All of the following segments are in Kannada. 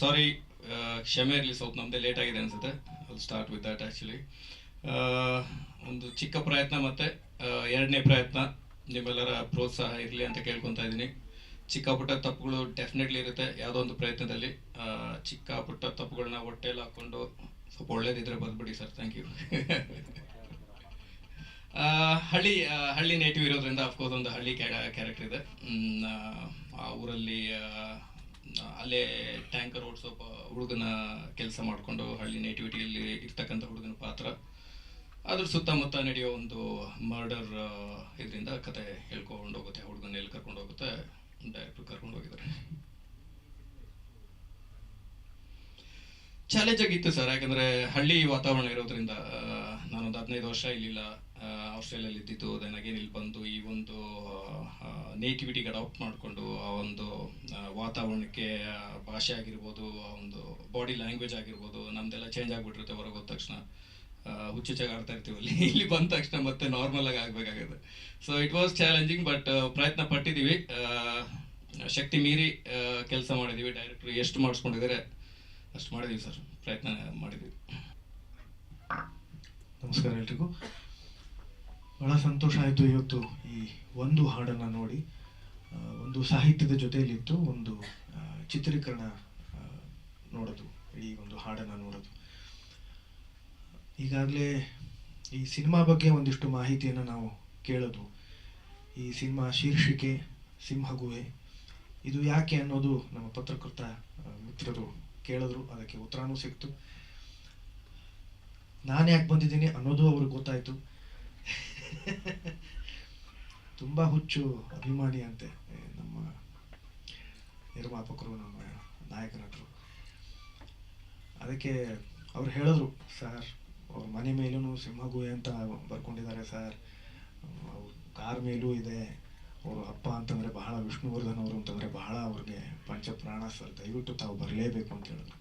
ಸಾರಿ ಕ್ಷಮೆ ಇರಲಿ ಸ್ವಲ್ಪ ನಮ್ಮದೇ ಲೇಟ್ ಆಗಿದೆ ಅನ್ಸುತ್ತೆ. ಅಲ್ಲಿ ಸ್ಟಾರ್ಟ್ ವಿತ್ ದಟ್ ಆ್ಯಕ್ಚುಲಿ ಒಂದು ಚಿಕ್ಕ ಪ್ರಯತ್ನ ಮತ್ತು ಎರಡನೇ ಪ್ರಯತ್ನ. ನಿಮ್ಮೆಲ್ಲರ ಪ್ರೋತ್ಸಾಹ ಇರಲಿ ಅಂತ ಕೇಳ್ಕೊತಾ ಇದ್ದೀನಿ. ಚಿಕ್ಕ ಪುಟ್ಟ ತಪ್ಪುಗಳು ಡೆಫಿನೆಟ್ಲಿ ಇರುತ್ತೆ ಯಾವುದೋ ಒಂದು ಪ್ರಯತ್ನದಲ್ಲಿ. ಚಿಕ್ಕ ಪುಟ್ಟ ತಪ್ಪುಗಳನ್ನ ಹೊಟ್ಟೆಯಲ್ಲಿ ಹಾಕ್ಕೊಂಡು ಸ್ವಲ್ಪ ಒಳ್ಳೇದಿದ್ರೆ ಬಂದ್ಬಿಡಿ ಸರ್ ಥ್ಯಾಂಕ್ ಯು ಹಳ್ಳಿ ಹಳ್ಳಿ ನೇಟಿವ್ ಇರೋದ್ರಿಂದ ಅಫ್ಕೋರ್ಸ್ ಒಂದು ಹಳ್ಳಿ ಕ್ಯಾರೆಕ್ಟರ್ ಇದೆ. ಆ, ಆ ಊರಲ್ಲಿ ಅಲ್ಲೇ ಟ್ಯಾಂಕರ್ ಓಡಿಸೋ ಹುಡುಗನ ಕೆಲಸ ಮಾಡಿಕೊಂಡು ಹಳ್ಳಿ ನೇಟಿವಿಟಿಯಲ್ಲಿ ಇರ್ತಕ್ಕಂಥ ಹುಡುಗನ ಪಾತ್ರ. ಅದ್ರ ಸುತ್ತಮುತ್ತ ನಡೆಯೋ ಒಂದು ಮರ್ಡರ್ ಇದರಿಂದ ಕತೆ ಹೇಳ್ಕೊಂಡು ಹೋಗುತ್ತೆ ಹುಡುಗನ ಎಲ್ಲಿ ಕರ್ಕೊಂಡು ಹೋಗುತ್ತೆ ಡೈರೆಕ್ಟ್ರು ಕರ್ಕೊಂಡು ಹೋಗಿದ್ದಾರೆ ಚಾಲೆಂಜ್ ಆಗಿತ್ತು ಸರ್, ಯಾಕಂದರೆ ಹಳ್ಳಿ ವಾತಾವರಣ ಇರೋದ್ರಿಂದ ನಾನೊಂದು ಹದಿನೈದು ವರ್ಷ ಇಲ್ಲಿಲ್ಲ. ಆಸ್ಟ್ರೇಲಿಯಲ್ಲಿ ಇದ್ದಿದ್ದು ದೆನ್ ಅಗೇನ್ ಇಲ್ಲಿ ಬಂದು ಈ ಒಂದು ನೇಟಿವಿಟಿಗೆ ಅಡಾಪ್ಟ್ ಮಾಡಿಕೊಂಡು ಆ ಒಂದು ವಾತಾವರಣಕ್ಕೆ ಭಾಷೆ ಆಗಿರ್ಬೋದು, ಆ ಒಂದು ಬಾಡಿ ಲ್ಯಾಂಗ್ವೇಜ್ ಆಗಿರ್ಬೋದು, ನಮ್ದೆಲ್ಲ ಚೇಂಜ್ ಆಗಿಬಿಟ್ಟಿರುತ್ತೆ ಹೊರಗೆ ಹೋದ ತಕ್ಷಣ ಹುಚ್ಚುಚ್ಚಾಗಿ ಆಡ್ತಾ ಇರ್ತೀವಿ ಅಲ್ಲಿ. ಇಲ್ಲಿ ಬಂದ ತಕ್ಷಣ ಮತ್ತೆ ನಾರ್ಮಲ್ ಆಗಿ ಆಗಬೇಕಾಗುತ್ತೆ. So it was challenging but ಪ್ರಯತ್ನ ಪಟ್ಟಿದ್ದೀವಿ. ಶಕ್ತಿ ಮೀರಿ ಕೆಲಸ ಮಾಡಿದ್ದೀವಿ. ಡೈರೆಕ್ಟ್ರು ಎಷ್ಟು ಮಾಡಿಸ್ಕೊಂಡಿದ್ದಾರೆ, ಅಷ್ಟು ಮಾಡಿದ್ದೀವಿ ಸರ್. ಪ್ರಯತ್ನ ಮಾಡಿದ್ದೀವಿ. ನಮಸ್ಕಾರ ಎಲ್ರಿಗೂ ಬಹಳ ಸಂತೋಷ ಆಯಿತು ಇವತ್ತು ಈ ಒಂದು ಹಾಡನ್ನು ನೋಡಿ. ಒಂದು ಸಾಹಿತ್ಯದ ಜೊತೆಯಲ್ಲಿತ್ತು ಒಂದು ಚಿತ್ರೀಕರಣ ನೋಡೋದು, ಈ ಒಂದು ಹಾಡನ್ನು ನೋಡೋದು. ಈಗಾಗಲೇ ಈ ಸಿನಿಮಾ ಬಗ್ಗೆ ಒಂದಿಷ್ಟು ಮಾಹಿತಿಯನ್ನು ನಾವು ಕೇಳೋದು. ಈ ಸಿನಿಮಾ ಶೀರ್ಷಿಕೆ, ಸಿಂಹಗುಹೆ, ಇದು ಯಾಕೆ ಅನ್ನೋದು ನಮ್ಮ ಪತ್ರಕರ್ತ ಮಿತ್ರರು ಕೇಳಿದ್ರು, ಅದಕ್ಕೆ ಉತ್ತರನೂ ಸಿಕ್ತು. ನಾನು ಯಾಕೆ ಬಂದಿದ್ದೀನಿ ಅನ್ನೋದು ಅವ್ರಿಗೆ ಗೊತ್ತಾಯ್ತು. ತುಂಬ ಹುಚ್ಚು ಅಭಿಮಾನಿ ಅಂತೆ ನಮ್ಮ ನಿರ್ಮಾಪಕರು, ನಮ್ಮ ನಾಯಕ ನಟರು ಅದಕ್ಕೆ ಅವ್ರು ಹೇಳಿದ್ರು, ಸರ್, ಅವ್ರ ಮನೆ ಮೇಲೂ ಸಿಂಹಗುಹೆ ಅಂತ ಬರ್ಕೊಂಡಿದ್ದಾರೆ ಸರ್. ಅವ್ರ ಕಾರ್ ಮೇಲೂ ಇದೆ. ಅವರು ಅಪ್ಪ ಅಂತಂದರೆ ಬಹಳ ವಿಷ್ಣುವರ್ಧನ್ ಅವರು ಅಂತಂದರೆ ಬಹಳ ಅವ್ರಿಗೆ ಪಂಚಪ್ರಾಣ ಸರ್. ದಯವಿಟ್ಟು ತಾವು ಬರಲೇಬೇಕು ಅಂತ ಹೇಳಿದ್ರು.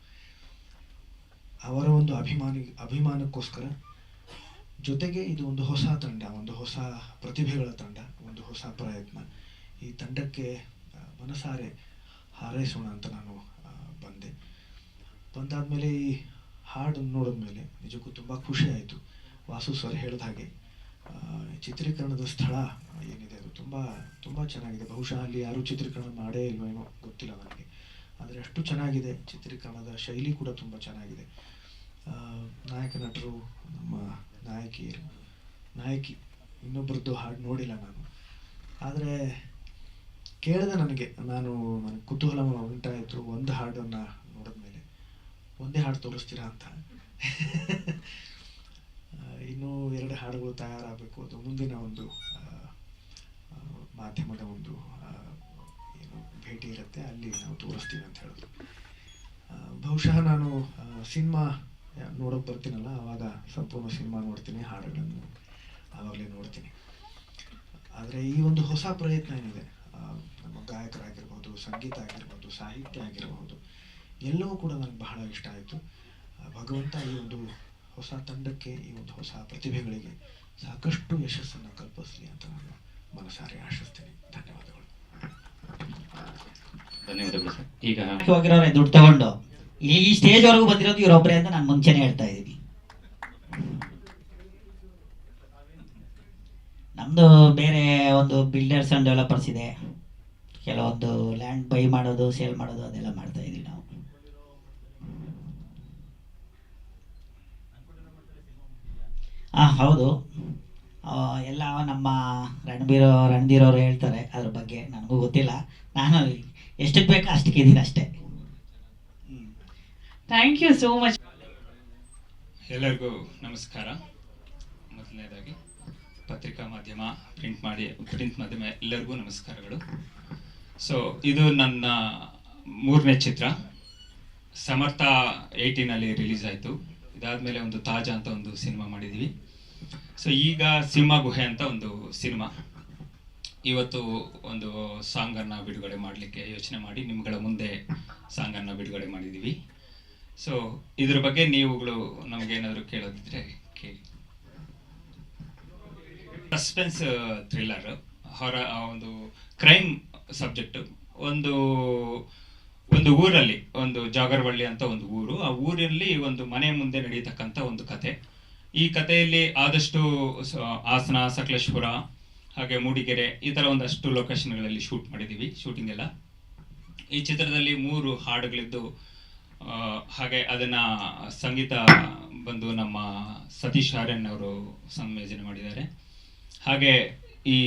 ಅವರ ಒಂದು ಅಭಿಮಾನಿ, ಅಭಿಮಾನಕ್ಕೋಸ್ಕರ ಜೊತೆಗೆ ಇದು ಒಂದು ಹೊಸ ತಂಡ, ಒಂದು ಹೊಸ ಪ್ರತಿಭೆಗಳ ತಂಡ, ಒಂದು ಹೊಸ ಪ್ರಯತ್ನ. ಈ ತಂಡಕ್ಕೆ ಮನಸಾರೆ ಹಾರೈಸೋಣ ಅಂತ ನಾನು ಬಂದೆ ಬಂದೆ. ಬಂದಾದ್ಮೇಲೆ ಈ ಹಾಡು ನೋಡಿದ್ಮೇಲೆ ನಿಜಕ್ಕೂ ತುಂಬ ಖುಷಿ ಆಯಿತು. ವಾಸು ಸರ್ ಹೇಳಿದ ಹಾಗೆ ಚಿತ್ರೀಕರಣದ ಸ್ಥಳ ಏನಿದೆ ಅದು ತುಂಬ ತುಂಬ ಚೆನ್ನಾಗಿದೆ. ಬಹುಶಃ ಅಲ್ಲಿ ಯಾರೂ ಚಿತ್ರೀಕರಣ ಮಾಡೇ ಇಲ್ವೋ ಏನೋ ಗೊತ್ತಿಲ್ಲ ನನಗೆ. ಆದರೆ ಅಷ್ಟು ಚೆನ್ನಾಗಿದೆ ಚಿತ್ರೀಕರಣದ ಶೈಲಿ ಕೂಡ ತುಂಬ ಚೆನ್ನಾಗಿದೆ. ನಾಯಕ ನಟರು, ನಮ್ಮ ನಾಯಕಿಯರು ನಾಯಕಿ ಇನ್ನೊಬ್ಬರದ್ದು ಹಾಡು ನೋಡಿಲ್ಲ ನಾನು. ಆದರೆ ಕೇಳಿದೆ ನನಗೆ, ನಾನು ನನಗೆ ಕುತೂಹಲ ಉಂಟಾಯಿತು ಒಂದು ಹಾಡನ್ನು ನೋಡಿದ ಮೇಲೆ. ಒಂದೇ ಹಾಡು ತೋರಿಸ್ತೀರಾ ಅಂತ. ಇನ್ನೂ ಎರಡು ಹಾಡುಗಳು ತಯಾರಾಗಬೇಕು. ಅದು ಮುಂದಿನ ಒಂದು ಮಾಧ್ಯಮದ ಒಂದು ಭೇಟಿ ಇರುತ್ತೆ, ಅಲ್ಲಿ ನಾವು ತೋರಿಸ್ತೀವಿ ಅಂತ ಹೇಳಿದ್ರು. ಬಹುಶಃ ನಾನು ಸಿನಿಮಾ ನೋಡೋಕೆ ಬರ್ತೀನಲ್ಲ, ಆವಾಗ ಸಂಪೂರ್ಣ ಸಿನಿಮಾ ನೋಡ್ತೀನಿ, ಹಾಡುಗಳನ್ನು ಆವಾಗಲೇ ನೋಡ್ತೀನಿ. ಆದರೆ ಈ ಒಂದು ಹೊಸ ಪ್ರಯತ್ನ ಏನಿದೆ ನಮ್ಮ ಗಾಯಕರಾಗಿರ್ಬೋದು, ಸಂಗೀತ ಆಗಿರ್ಬೋದು, ಸಾಹಿತ್ಯ ಆಗಿರಬಹುದು ಎಲ್ಲವೂ ಕೂಡ ನನಗೆ ಬಹಳ ಇಷ್ಟ ಆಯಿತು. ಭಗವಂತ ಈ ಒಂದು ಹೊಸ ತಂಡಕ್ಕೆ, ಈ ಒಂದು ಹೊಸ ಪ್ರತಿಭೆಗಳಿಗೆ ಸಾಕಷ್ಟು ಯಶಸ್ಸನ್ನು ಕಲ್ಪಿಸಲಿ ಅಂತ ನಾನು ಮನಸಾರೆ ಆಶಿಸ್ತೀನಿ. ಧನ್ಯವಾದಗಳು. ಧನ್ಯವಾದಗಳು ದುಡ್ಡು ತಗೊಂಡು. ಈ ಸ್ಟೇಜ್ ವರೆಗೂ ಬಂದಿರೋದು ಇವರೊಬ್ಬರೇ ಅಂತ ನಾನು ಮುಂಚೆನೆ ಹೇಳ್ತಾ ಇದ್ದೀನಿ. ನಮ್ದು ಬೇರೆ ಒಂದು ಬಿಲ್ಡರ್ಸ್ ಅಂಡ್ ಡೆವಲಪರ್ಸ್ ಇದೆ. ಕೆಲವೊಂದು ಲ್ಯಾಂಡ್ ಬೈ ಮಾಡೋದು ಸೇಲ್ ಮಾಡೋದು, ಅದೆಲ್ಲ ಮಾಡ್ತಾ ಇದೀವಿ ನಾವು. ಹೌದು. ಎಲ್ಲ ನಮ್ಮ ರಣಬೀರ್ ರಣಧೀರ್ ಅವರು ಹೇಳ್ತಾರೆ ಅದ್ರ ಬಗ್ಗೆ ನನಗೂ ಗೊತ್ತಿಲ್ಲ. ನಾನು ಎಷ್ಟಕ್ಕೆ ಬೇಕೋ ಅಷ್ಟಕ್ಕೆ ಇದ್ದೀನಿ ಅಷ್ಟೇ. ಥ್ಯಾಂಕ್ ಯು ಸೋ ಮಚ್ ಎಲ್ಲರಿಗೂ ನಮಸ್ಕಾರ. ಮೊದಲನೇದಾಗಿ ಪತ್ರಿಕಾ ಮಾಧ್ಯಮ ಪ್ರಿಂಟ್ ಮಾಡಿ ಪ್ರಿಂಟ್ ಮಾಧ್ಯಮ ಎಲ್ಲರಿಗೂ ನಮಸ್ಕಾರಗಳು. ಸೊ ಇದು ನನ್ನ ಮೂರನೇ ಚಿತ್ರ. ಸಮರ್ಥ ಏಯ್ಟೀನಲ್ಲಿ ರಿಲೀಸ್ ಆಯಿತು. ಇದಾದಮೇಲೆ ಒಂದು ತಾಜಾ ಅಂತ ಒಂದು ಸಿನಿಮಾ ಮಾಡಿದ್ದೀವಿ ಸೊ ಈಗ ಸಿಂಹ ಗುಹೆ ಅಂತ ಒಂದು ಸಿನಿಮಾ. ಇವತ್ತು ಒಂದು ಸಾಂಗನ್ನು ಬಿಡುಗಡೆ ಮಾಡಲಿಕ್ಕೆ ಯೋಚನೆ ಮಾಡಿ, ನಿಮ್ಗಳ ಮುಂದೆ ಸಾಂಗನ್ನು ಬಿಡುಗಡೆ ಮಾಡಿದ್ದೀವಿ. ಸೊ ಇದ್ರ ಬಗ್ಗೆ ನೀವುಗಳು ನಮಗೇನಾದರೂ ಕೇಳೋದಿದ್ರೆ ಕೇಳಿ. ಸಸ್ಪೆನ್ಸ್ ಥ್ರಿಲ್ಲರ್ ಹೊರ ಒಂದು ಕ್ರೈಮ್ ಸಬ್ಜೆಕ್ಟ್ ಒಂದು ಒಂದು ಊರಲ್ಲಿ, ಒಂದು ಜಾಗರವಳ್ಳಿ ಅಂತ ಒಂದು ಊರು. ಆ ಊರಲ್ಲಿ ಒಂದು ಮನೆ ಮುಂದೆ ನಡೀತಕ್ಕಂಥ ಒಂದು ಕತೆ. ಈ ಕಥೆಯಲ್ಲಿ ಆದಷ್ಟು ಹಾಸನ, ಸಕಲೇಶ್ಪುರ, ಹಾಗೆ ಮೂಡಿಗೆರೆ ಈ ಥರ ಒಂದಷ್ಟು ಲೊಕೇಶನ್ಗಳಲ್ಲಿ ಶೂಟ್ ಮಾಡಿದ್ದೀವಿ ಶೂಟಿಂಗ್ ಎಲ್ಲ. ಈ ಚಿತ್ರದಲ್ಲಿ ಮೂರು ಹಾಡುಗಳಿದ್ದು ಹಾಗೆ ಅದನ್ನು ಸಂಗೀತ ಬಂದು ನಮ್ಮ ಸತೀಶ್ ಆರ್ಯನ್ ಅವರು ಸಂಯೋಜನೆ ಮಾಡಿದ್ದಾರೆ. ಹಾಗೆ ಈ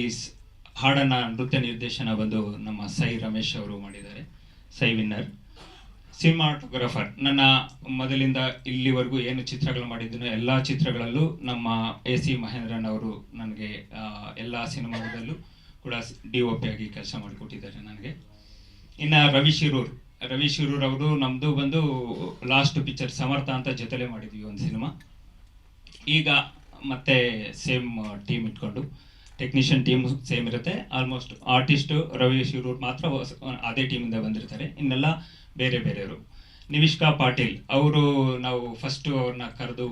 ಹಾಡನ್ನ ನೃತ್ಯ ನಿರ್ದೇಶನ ಬಂದು ನಮ್ಮ ಸೈ ರಮೇಶ್ ಅವರು ಮಾಡಿದ್ದಾರೆ, ಸೈ ವಿನ್ನರ್. ಸಿನಿಮಾಟೋಗ್ರಫರ್. ನನ್ನ ಮೊದಲಿಂದ ಇಲ್ಲಿವರೆಗೂ ಏನು ಚಿತ್ರಗಳು ಮಾಡಿದ್ದೀನೋ ಎಲ್ಲ ಚಿತ್ರಗಳಲ್ಲೂ ನಮ್ಮ ಎ ಸಿ ಮಹೇಂದ್ರನ್ ಅವರು ನನಗೆ ಎಲ್ಲ ಸಿನಿಮಾದಲ್ಲೂ ಕೂಡ ಡಿ ಒ ಪಿ ಆಗಿ ಕೆಲಸ ಮಾಡಿಕೊಟ್ಟಿದ್ದಾರೆ ನನಗೆ. ಇನ್ನು ರವಿ ಶಿರೂರ್. ರವಿ ಶಿರೂರ್ ಅವರು ನಮ್ಮದು ಬಂದು ಲಾಸ್ಟ್ ಪಿಕ್ಚರ್ ಸಮರ್ಥ ಅಂತ ಜೊತೆಲೆ ಮಾಡಿದ್ವಿ ಒಂದು ಸಿನಿಮಾ. ಈಗ ಮತ್ತೆ ಸೇಮ್ ಟೀಮ್ ಇಟ್ಕೊಂಡು, ಟೆಕ್ನಿಷಿಯನ್ ಟೀಮ್ ಸೇಮ್ ಇರುತ್ತೆ. ಆಲ್ಮೋಸ್ಟ್ ಆರ್ಟಿಸ್ಟು ರವಿ ಶಿರೂರ್ ಮಾತ್ರ ಅದೇ ಟೀಮಿಂದ ಬಂದಿರ್ತಾರೆ. ಇನ್ನೆಲ್ಲ ಬೇರೆ ಬೇರೆಯವರು. ನಿವಿಷ್ಕಾ ಪಾಟೀಲ್ ಅವರು ನಾವು ಫಸ್ಟ್ ಅವ್ರನ್ನ ಕರೆದು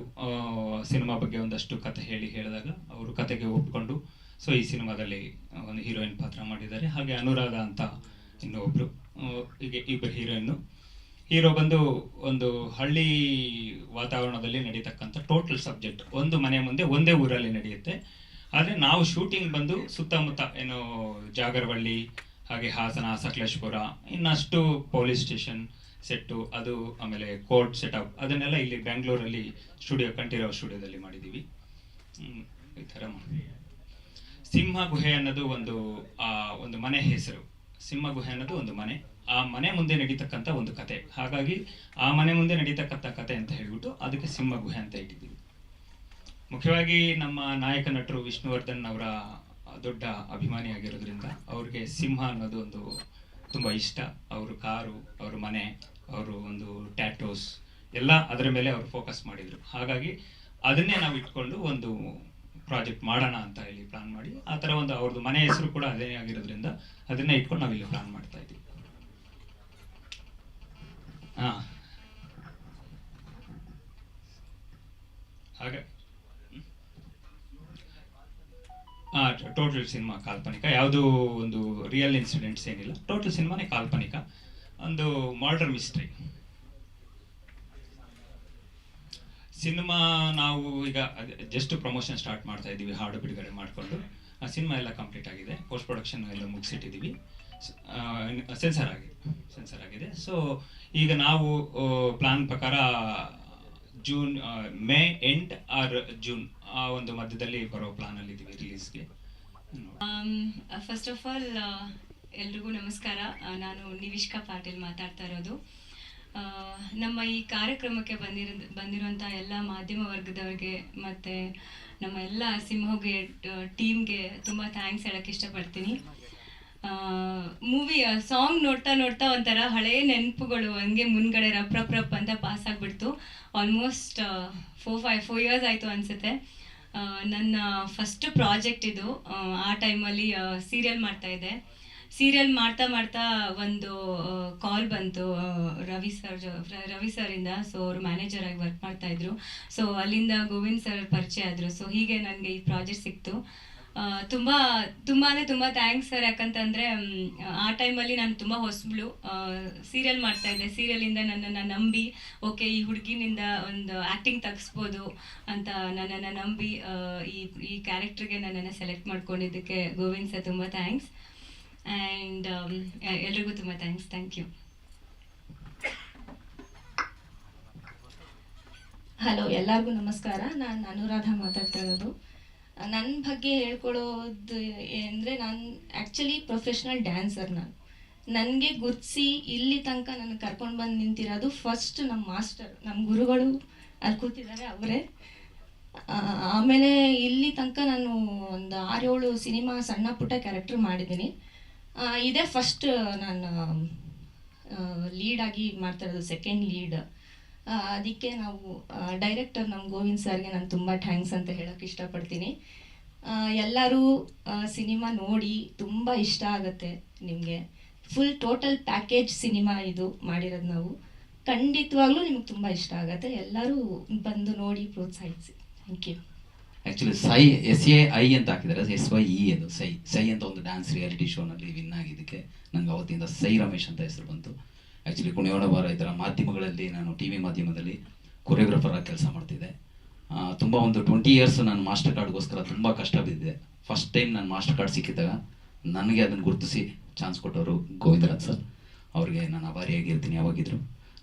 ಸಿನಿಮಾ ಬಗ್ಗೆ ಒಂದಷ್ಟು ಕತೆ ಹೇಳಿ ಹೇಳಿದಾಗ ಅವರು ಕತೆಗೆ ಒಪ್ಕೊಂಡು ಸೊ ಈ ಸಿನಿಮಾದಲ್ಲಿ ಒಂದು ಹೀರೋಯಿನ್ ಪಾತ್ರ ಮಾಡಿದ್ದಾರೆ. ಹಾಗೆ ಅನುರಾಧ ಅಂತ ಇನ್ನೊಬ್ರು ಹೀಗೆ ಇಬ್ಬರು ಹೀರೋಯಿನ್ನು. ಹೀರೋ ಬಂದು ಒಂದು ಹಳ್ಳಿ ವಾತಾವರಣದಲ್ಲಿ ನಡೀತಕ್ಕಂಥ ಟೋಟಲ್ ಸಬ್ಜೆಕ್ಟ್ ಒಂದು ಮನೆ ಮುಂದೆ ಒಂದೇ ಊರಲ್ಲಿ ನಡೆಯುತ್ತೆ. ಆದರೆ ನಾವು ಶೂಟಿಂಗ್ ಬಂದು ಸುತ್ತಮುತ್ತ ಏನು ಜಾಗರವಳ್ಳಿ ಹಾಗೆ ಹಾಸನ ಸಕಲೇಶ್ಪುರ ಇನ್ನಷ್ಟು ಪೊಲೀಸ್ ಸ್ಟೇಷನ್ ಸೆಟ್ಟು, ಅದು ಆಮೇಲೆ ಕೋರ್ಟ್ ಸೆಟಪ್, ಅದನ್ನೆಲ್ಲ ಇಲ್ಲಿ ಬೆಂಗಳೂರಲ್ಲಿ ಸ್ಟುಡಿಯೋ, ಕಂಠೀರವ ಸ್ಟುಡಿಯೋದಲ್ಲಿ ಮಾಡಿದ್ದೀವಿ. ಈ ಥರ ಸಿಂಹ ಗುಹೆ ಅನ್ನೋದು ಒಂದು, ಆ, ಒಂದು ಮನೆ ಹೆಸರು. ಸಿಂಹ ಗುಹೆ ಅನ್ನೋದು ಒಂದು ಮನೆ. ಆ ಮನೆ ಮುಂದೆ ನಡೀತಕ್ಕಂಥ ಒಂದು ಕತೆ. ಹಾಗಾಗಿ ಆ ಮನೆ ಮುಂದೆ ನಡೀತಕ್ಕಂಥ ಕತೆ ಅಂತ ಹೇಳ್ಬಿಟ್ಟು ಅದಕ್ಕೆ ಸಿಂಹ ಗುಹೆ ಅಂತ ಇಟ್ಟಿದ್ದೀವಿ. ಮುಖ್ಯವಾಗಿ ನಮ್ಮ ನಾಯಕ ನಟರು ವಿಷ್ಣುವರ್ಧನ್ ಅವರ ದೊಡ್ಡ ಅಭಿಮಾನಿ ಆಗಿರೋದ್ರಿಂದ ಅವ್ರಿಗೆ ಸಿಂಹ ಅನ್ನೋದು ಒಂದು ತುಂಬ ಇಷ್ಟ. ಅವರು ಕಾರು, ಅವ್ರ ಮನೆ, ಅವರು ಒಂದು ಟ್ಯಾಟೋಸ್ ಎಲ್ಲ ಅದರ ಮೇಲೆ ಅವರು ಫೋಕಸ್ ಮಾಡಿದ್ರು. ಹಾಗಾಗಿ ಅದನ್ನೇ ನಾವು ಇಟ್ಕೊಂಡು ಒಂದು ಪ್ರಾಜೆಕ್ಟ್ ಮಾಡೋಣ ಅಂತ ಹೇಳಿ ಪ್ಲಾನ್ ಮಾಡಿ, ಆ ಥರ ಒಂದು ಅವ್ರದ್ದು ಮನೆ ಹೆಸರು ಕೂಡ ಅದೇ ಆಗಿರೋದ್ರಿಂದ ಅದನ್ನೇ ಇಟ್ಕೊಂಡು ನಾವಿಲ್ಲಿ ಪ್ಲಾನ್ ಮಾಡ್ತಾ ಇದ್ದೀವಿ. ಹಾ ಹಾಗೆ ಹಾ ಟೋಟಲ್ ಸಿನಿಮಾ ಕಾಲ್ಪನಿಕ. ಯಾವುದು ಒಂದು ರಿಯಲ್ ಇನ್ಸಿಡೆಂಟ್ಸ್ ಏನಿಲ್ಲ. ಟೋಟಲ್ ಸಿನಿಮಾನೇ ಕಾಲ್ಪನಿಕ. ಒಂದು ಮರ್ಡರ್ ಮಿಸ್ಟ್ರಿ ಸಿನಿಮಾ ನಾವು ಈಗ ಜಸ್ಟ್ ಪ್ರಮೋಷನ್ ಸ್ಟಾರ್ಟ್ ಮಾಡ್ತಾ ಇದ್ದೀವಿ. ಹಾಡು ಬಿಡುಗಡೆ ಮಾಡಿಕೊಂಡು. ಆ ಸಿನಿಮಾ ಎಲ್ಲ ಕಂಪ್ಲೀಟ್ ಆಗಿದೆ. ಪೋಸ್ಟ್ ಪ್ರೊಡಕ್ಷನ್ ಎಲ್ಲ ಮುಗಿಸಿಟ್ಟಿದ್ದೀವಿ. ಸೆನ್ಸರ್ ಆಗಿದೆ ಸೆನ್ಸರ್ ಆಗಿದೆ. ಸೊ ಈಗ ನಾವು ಪ್ಲಾನ್ ಪ್ರಕಾರ June May end or June ಆ ಒಂದು ಮಧ್ಯದಲ್ಲಿ ಬರೋ ಪ್ಲಾನ್ ಅಲ್ಲಿ ರಿಲೀಸ್ಗೆ ಫಸ್ಟ್ ಆಫ್ ಆಲ್ ಎಲ್ರಿಗೂ ನಮಸ್ಕಾರ. ನಾನು ನಿವಿಷ್ಕಾ ಪಾಟೀಲ್ ಮಾತಾಡ್ತಾ ಇರೋದು. ಆ, ನಮ್ಮ ಈ ಕಾರ್ಯಕ್ರಮಕ್ಕೆ ಬಂದಿರೋ ಬಂದಿರುವಂಥ ಎಲ್ಲ ಮಾಧ್ಯಮ ವರ್ಗದವರಿಗೆ ಮತ್ತು ನಮ್ಮ ಎಲ್ಲ ಸಿಂಹಗೆ ಟೀಮ್ಗೆ ತುಂಬ ಥ್ಯಾಂಕ್ಸ್ ಹೇಳೋಕ್ಕೆ ಇಷ್ಟಪಡ್ತೀನಿ. ಮೂವಿ ಸಾಂಗ್ ನೋಡ್ತಾ ನೋಡ್ತಾ ಒಂಥರ ಹಳೇ ನೆನಪುಗಳು ಹಂಗೆ ಮುನ್ಗಡೆ ರಪ್ ರಪ್ ರಪ್ ಅಂತ ಪಾಸ್ ಆಗಿಬಿಡ್ತು. Almost four five four years ಆಯಿತು ಅನಿಸುತ್ತೆ. ನನ್ನ ಫಸ್ಟ್ ಪ್ರಾಜೆಕ್ಟ್ ಇದು. ಆ, ಟೈಮಲ್ಲಿ ಸೀರಿಯಲ್ ಮಾಡ್ತಾ ಇದ್ದೆ. ಸೀರಿಯಲ್ ಮಾಡ್ತಾ ಮಾಡ್ತಾ ಒಂದು ಕಾಲ್ ಬಂತು ರವಿ ಸರ್ ರವಿ ಸರಿಂದ ಸೊ ಅವರು ಮ್ಯಾನೇಜರ್ ಆಗಿ ವರ್ಕ್ ಮಾಡ್ತಾ ಇದ್ರು. ಸೊ ಅಲ್ಲಿಂದ ಗೋವಿಂದ್ ಸರ್ ಪರಿಚಯ ಆದರು. ಸೊ ಹೀಗೆ ನನಗೆ ಈ ಪ್ರಾಜೆಕ್ಟ್ ಸಿಕ್ತು. ತುಂಬ ತುಂಬ ಅಂದರೆ ತುಂಬ ಥ್ಯಾಂಕ್ಸ್ ಸರ್. ಯಾಕಂತಂದರೆ ಆ ಟೈಮಲ್ಲಿ ನಾನು ತುಂಬ ಹೊಸಬ್ಳು. ಸೀರಿಯಲ್ ಮಾಡ್ತಾ ಇದ್ದೆ. ಸೀರಿಯಲಿಂದ ನನ್ನನ್ನು ನಂಬಿ ಓಕೆ ಈ ಹುಡುಗಿನಿಂದ ಒಂದು ಆ್ಯಕ್ಟಿಂಗ್ ತಗ್ಸ್ಬೋದು ಅಂತ ನನ್ನನ್ನು ನಂಬಿ ಈ ಈ ಕ್ಯಾರೆಕ್ಟ್ರಿಗೆ ನನ್ನನ್ನು ಸೆಲೆಕ್ಟ್ ಮಾಡ್ಕೊಂಡಿದ್ದಕ್ಕೆ ಗೋವಿಂದ್ ಸರ್ ತುಂಬ ಥ್ಯಾಂಕ್ಸ್ ಆ್ಯಂಡ್ ಎಲ್ರಿಗೂ ತುಂಬ ಥ್ಯಾಂಕ್ಸ್ ಥ್ಯಾಂಕ್ ಯು ಹಲೋ ಎಲ್ಲರಿಗೂ ನಮಸ್ಕಾರ. ನಾನು ಅನುರಾಧ ಮಾತಾಡ್ತಾ ಇರೋದು. ನನ್ನ ಬಗ್ಗೆ ಹೇಳ್ಕೊಳ್ಳೋದು ಅಂದರೆ ನಾನು ಆ್ಯಕ್ಚುಲಿ ಪ್ರೊಫೆಷ್ನಲ್ ಡ್ಯಾನ್ಸರ್ ನಾನು. ನನಗೆ ಗುರ್ತಿಸಿ ಇಲ್ಲಿ ತನಕ ನಾನು ಕರ್ಕೊಂಡು ಬಂದು ನಿಂತಿರೋದು ಫಸ್ಟ್ ನಮ್ಮ ಮಾಸ್ಟರ್ ನಮ್ಮ ಗುರುಗಳು ಅಲ್ಲಿ ಕೂತಿದ್ದಾರೆ ಅವರೇ. ಆಮೇಲೆ ಇಲ್ಲಿ ತನಕ ನಾನು ಒಂದು ಆರೇಳು ಸಿನಿಮಾ ಸಣ್ಣ ಪುಟ್ಟ ಕ್ಯಾರೆಕ್ಟ್ರ್ ಮಾಡಿದ್ದೀನಿ. ಇದೇ ಫಸ್ಟ್ ನಾನು ಲೀಡಾಗಿ ಮಾಡ್ತಾ ಇರೋದು ಸೆಕೆಂಡ್ ಲೀಡ್ ಅದಕ್ಕೆ ನಾವು ಡೈರೆಕ್ಟರ್ ನಮ್ಮ ಗೋವಿಂದ್ ಸರ್ಗೆ ನಾನು ತುಂಬ ಥ್ಯಾಂಕ್ಸ್ ಅಂತ ಹೇಳೋಕೆ ಇಷ್ಟಪಡ್ತೀನಿ. ಎಲ್ಲರೂ ಸಿನಿಮಾ ನೋಡಿ ತುಂಬ ಇಷ್ಟ ಆಗುತ್ತೆ ನಿಮಗೆ. ಫುಲ್ ಟೋಟಲ್ ಪ್ಯಾಕೇಜ್ ಸಿನಿಮಾ ಇದು ಮಾಡಿರೋದು ನಾವು. ಖಂಡಿತವಾಗ್ಲೂ ನಿಮ್ಗೆ ತುಂಬ ಇಷ್ಟ ಆಗುತ್ತೆ. ಎಲ್ಲರೂ ಬಂದು ನೋಡಿ ಪ್ರೋತ್ಸಾಹಿಸಿ. Thank you actually Sai, S A I ಅಂತ ಹಾಕಿದ್ದಾರೆ ಎಸ್ ವೈ ಇ ಅದು ಸೈ ಸೈ ಅಂತ ಒಂದು ಡ್ಯಾನ್ಸ್ ರಿಯಾಲಿಟಿ ಶೋನಲ್ಲಿ ವಿನ್ ಆಗಿದ್ದಕ್ಕೆ ನನಗೆ ಅವತ್ತಿಂದ ಸೈ ರಮೇಶ್ ಅಂತ ಹೆಸರು ಬಂತು. ಆ್ಯಕ್ಚುಲಿ ಕುಣಿಯೋಣ ಬಾರ ಇದರ ಮಾಧ್ಯಮಗಳಲ್ಲಿ ನಾನು ಟಿ ವಿ ಮಾಧ್ಯಮದಲ್ಲಿ ಕೊರಿಯೋಗ್ರಾಫರಾಗಿ ಕೆಲಸ ಮಾಡ್ತಿದ್ದೆ. ತುಂಬ ಒಂದು ಟ್ವೆಂಟಿ ಇಯರ್ಸ್ ನಾನು ಮಾಸ್ಟರ್ ಕಾರ್ಡ್ಗೋಸ್ಕರ ತುಂಬ ಕಷ್ಟ ಬಿದ್ದಿದೆ. ಫಸ್ಟ್ ಟೈಮ್ ನಾನು ಮಾಸ್ಟರ್ ಕಾರ್ಡ್ ಸಿಕ್ಕಿದಾಗ ನನಗೆ ಅದನ್ನು ಗುರುತಿಸಿ ಚಾನ್ಸ್ ಕೊಟ್ಟವರು ಗೋವಿಂದರಾಜ್ ಸರ್. ಅವರಿಗೆ ನಾನು ಅಭಾರಿಯಾಗಿರ್ತೀನಿ ಯಾವಾಗಿದ್ರು.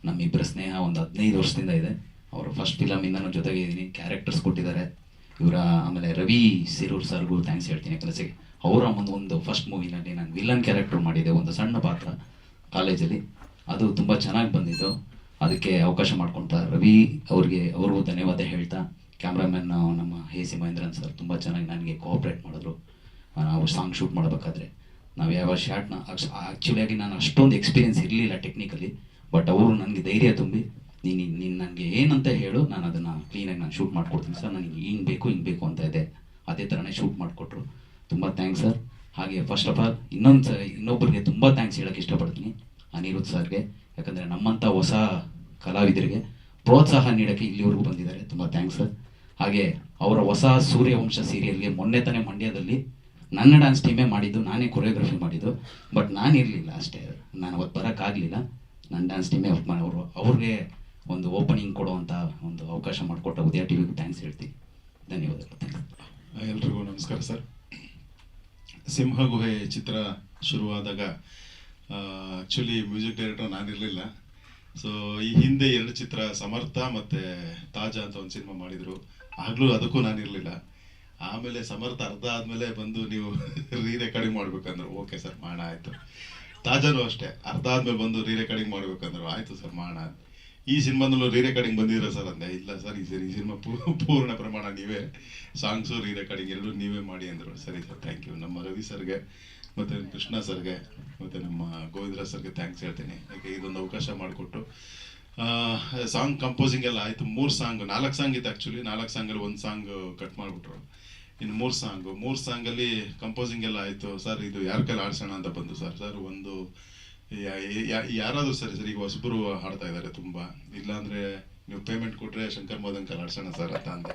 ನಮ್ಮಿಬ್ಬರ ಸ್ನೇಹ ಒಂದು ಹದಿನೈದು ವರ್ಷದಿಂದ ಇದೆ. ಅವರು ಫಸ್ಟ್ ಫಿಲಮಿಂದ ನಾನು ಜೊತೆಗೆ ಇದ್ದೀನಿ. ಕ್ಯಾರೆಕ್ಟರ್ಸ್ ಕೊಟ್ಟಿದ್ದಾರೆ. ಇವರ ಆಮೇಲೆ ರವಿ ಸಿರೂರ್ ಸರ್ಗೂ ಥ್ಯಾಂಕ್ಸ್ ಹೇಳ್ತೀನಿ ಕೆಲಸಕ್ಕೆ ಅವರ ಒಂದು ಒಂದು ಫಸ್ಟ್ ಮೂವಿನಲ್ಲಿ ನಾನು ವಿಲನ್ ಕ್ಯಾರೆಕ್ಟರ್ ಮಾಡಿದ್ದೆ ಒಂದು ಸಣ್ಣ ಪಾತ್ರ ಕಾಲೇಜಲ್ಲಿ. ಅದು ತುಂಬ ಚೆನ್ನಾಗಿ ಬಂದಿದ್ದು. ಅದಕ್ಕೆ ಅವಕಾಶ ಮಾಡ್ಕೊಳ್ತಾ ರವಿ ಅವ್ರಿಗೆ ಅವ್ರಿಗೂ ಧನ್ಯವಾದ ಹೇಳ್ತಾ. ಕ್ಯಾಮ್ರಾಮನ್ ನಮ್ಮ ಹೇ ಸಿ ಮಹೇಂದ್ರನ್ ಸರ್ ತುಂಬ ಚೆನ್ನಾಗಿ ನನಗೆ ಕೋಆಪ್ರೇಟ್ ಮಾಡಿದ್ರು. ನಾವು ಸಾಂಗ್ ಶೂಟ್ ಮಾಡಬೇಕಾದ್ರೆ. ನಾವು ಯಾವ ಶಾರ್ಟ್ನ ಆ್ಯಕ್ಚುಲಿಯಾಗಿ ನಾನು ಅಷ್ಟೊಂದು ಎಕ್ಸ್ಪೀರಿಯನ್ಸ್ ಇರಲಿಲ್ಲ ಟೆಕ್ನಿಕಲಿ ಬಟ್ ಅವರು ನನಗೆ ಧೈರ್ಯ ತುಂಬಿ, ನೀನು ನೀನು ನನಗೆ ಏನಂತ ಹೇಳು, ನಾನು ಅದನ್ನು ಕ್ಲೀನಾಗಿ ನಾನು ಶೂಟ್ ಮಾಡಿಕೊಡ್ತೀನಿ ಸರ್. ನನಗೆ ಹಿಂಗೆ ಬೇಕು ಹಿಂಗೆ ಬೇಕು ಅಂತ ಇದೆ. ಅದೇ ಥರನೇ ಶೂಟ್ ಮಾಡಿಕೊಟ್ರು. ತುಂಬ ಥ್ಯಾಂಕ್ಸ್ ಸರ್. ಹಾಗೆ ಫಸ್ಟ್ ಆಫ್ ಆಲ್ ಇನ್ನೊಂದು ಇನ್ನೊಬ್ಬರಿಗೆ ತುಂಬ ಥ್ಯಾಂಕ್ಸ್ ಹೇಳೋಕ್ಕೆ ಇಷ್ಟಪಡ್ತೀನಿ. ಅನಿರುದ್ಧ್ ಸರ್ಗೆ. ಯಾಕಂದರೆ ನಮ್ಮಂಥ ಹೊಸ ಕಲಾವಿದರಿಗೆ ಪ್ರೋತ್ಸಾಹ ನೀಡೋಕ್ಕೆ ಇಲ್ಲಿವರೆಗೂ ಬಂದಿದ್ದಾರೆ. ತುಂಬ ಥ್ಯಾಂಕ್ಸ್ ಸರ್ ಹಾಗೆ ಅವರ ಹೊಸ ಸೂರ್ಯವಂಶ ಸೀರಿಯಲ್ಗೆ ಮೊನ್ನೆ ತಾನೇ ಮಂಡ್ಯದಲ್ಲಿ ನನ್ನ ಡ್ಯಾನ್ಸ್ ಟೀಮೇ ಮಾಡಿದ್ದು, ನಾನೇ ಕೊರಿಯೋಗ್ರಫಿ ಮಾಡಿದ್ದು. ಬಟ್ ನಾನು ಇರಲಿಲ್ಲ ಅಷ್ಟೇ. ನಾನು ಅವತ್ತು ಬರೋಕ್ಕಾಗಲಿಲ್ಲ. ನನ್ನ ಡ್ಯಾನ್ಸ್ ಟೀಮೇ ಅವರು ಅವ್ರಿಗೆ ಒಂದು ಓಪನಿಂಗ್ ಕೊಡುವಂಥ ಒಂದು ಅವಕಾಶ ಮಾಡಿಕೊಟ್ಟ ಉದಯ ಟಿವಿಗೆ ಥ್ಯಾಂಕ್ಸ್ ಹೇಳ್ತೀನಿ. ಧನ್ಯವಾದಗಳು. ಥ್ಯಾಂಕ್ಸ್ ಎಲ್ರಿಗೂ ನಮಸ್ಕಾರ ಸರ್. ಸಿಂಹಗುಹೆ ಚಿತ್ರ ಶುರುವಾದಾಗ ಆ್ಯಕ್ಚುಲಿ ಮ್ಯೂಸಿಕ್ ಡೈರೆಕ್ಟರ್ ನಾನಿರಲಿಲ್ಲ. ಸೊ ಈ ಹಿಂದೆ ಎರಡು ಚಿತ್ರ ಸಮರ್ಥ ಮತ್ತು ತಾಜಾ ಅಂತ ಒಂದು ಸಿನಿಮಾ ಮಾಡಿದರು. ಆಗಲೂ ಅದಕ್ಕೂ ನಾನಿರಲಿಲ್ಲ. ಆಮೇಲೆ ಸಮರ್ಥ ಅರ್ಧ ಆದಮೇಲೆ ಬಂದು ನೀವು ರೀ ರೆಕಾರ್ಡಿಂಗ್ ಮಾಡ್ಬೇಕಂದ್ರು. ಓಕೆ ಸರ್ ಮಾಡೋಣ, ಆಯಿತು. ತಾಜಾನು ಅಷ್ಟೇ. ಅರ್ಧ ಆದ್ಮೇಲೆ ಬಂದು ರೀ ರೆಕಾರ್ಡಿಂಗ್ ಮಾಡ್ಬೇಕಂದ್ರು. ಆಯಿತು ಸರ್ ಮಾಡೋಣ ಈ ಸಿನಿಮಾದಲ್ಲೂ ರೀ ರೆಕಾರ್ಡಿಂಗ್ ಬಂದಿರೋ ಸರ್ ಅಂದೆ. ಇಲ್ಲ ಸರ್ ಈ ಸರಿ ಈ ಸಿನಿಮಾ ಪೂರ್ಣ ಪ್ರಮಾಣ ನೀವೇ. ಸಾಂಗ್ಸು ರೀ ರೆಕಾರ್ಡಿಂಗ್ ಎರಡೂ ನೀವೇ ಮಾಡಿ ಅಂದರು. ಸರಿ ಸರ್ ಥ್ಯಾಂಕ್ ಯು ನಮ್ಮ ರವಿ ಸರ್ಗೆ ಮತ್ತು ಕೃಷ್ಣ ಸರ್ಗೆ, ಮತ್ತು ನಮ್ಮ ಗೋವಿಂದರಾಜ್ ಸರ್ಗೆ ಥ್ಯಾಂಕ್ಸ್ ಹೇಳ್ತೀನಿ. ಯಾಕೆ ಇದೊಂದು ಅವಕಾಶ ಮಾಡಿಕೊಟ್ಟು. ಸಾಂಗ್ ಕಂಪೋಸಿಂಗ್ ಎಲ್ಲ ಆಯಿತು, ಮೂರು ಸಾಂಗ್ ನಾಲ್ಕು ಸಾಂಗ್ ಇತ್ತು ಆ್ಯಕ್ಚುಲಿ ನಾಲ್ಕು ಸಾಂಗಲ್ಲಿ ಒಂದು ಸಾಂಗ್ ಕಟ್ ಮಾಡಿಬಿಟ್ರು. ಇನ್ನು ಮೂರು ಸಾಂಗು ಮೂರು ಸಾಂಗಲ್ಲಿ ಕಂಪೋಸಿಂಗ್ ಎಲ್ಲ ಆಯಿತು. ಸರ್ ಇದು ಯಾರ ಕೈಲಿ ಆಡ್ಸೋಣ ಅಂತ ಬಂದು ಸರ್ ಸರ್ ಒಂದು ಯಾರಾದರೂ ಸರಿ ಸರ್, ಈಗ ಹೊಸಬರು ಹಾಡ್ತಾ ಇದ್ದಾರೆ ತುಂಬ. ಇಲ್ಲಾಂದರೆ ನೀವು ಪೇಮೆಂಟ್ ಕೊಟ್ಟರೆ ಶಂಕರ್ ಮೋದನ್ ಕೈಲಿ ಆಡ್ಸೋಣ ಸರ್ ಅಂತ ಅಂದೆ.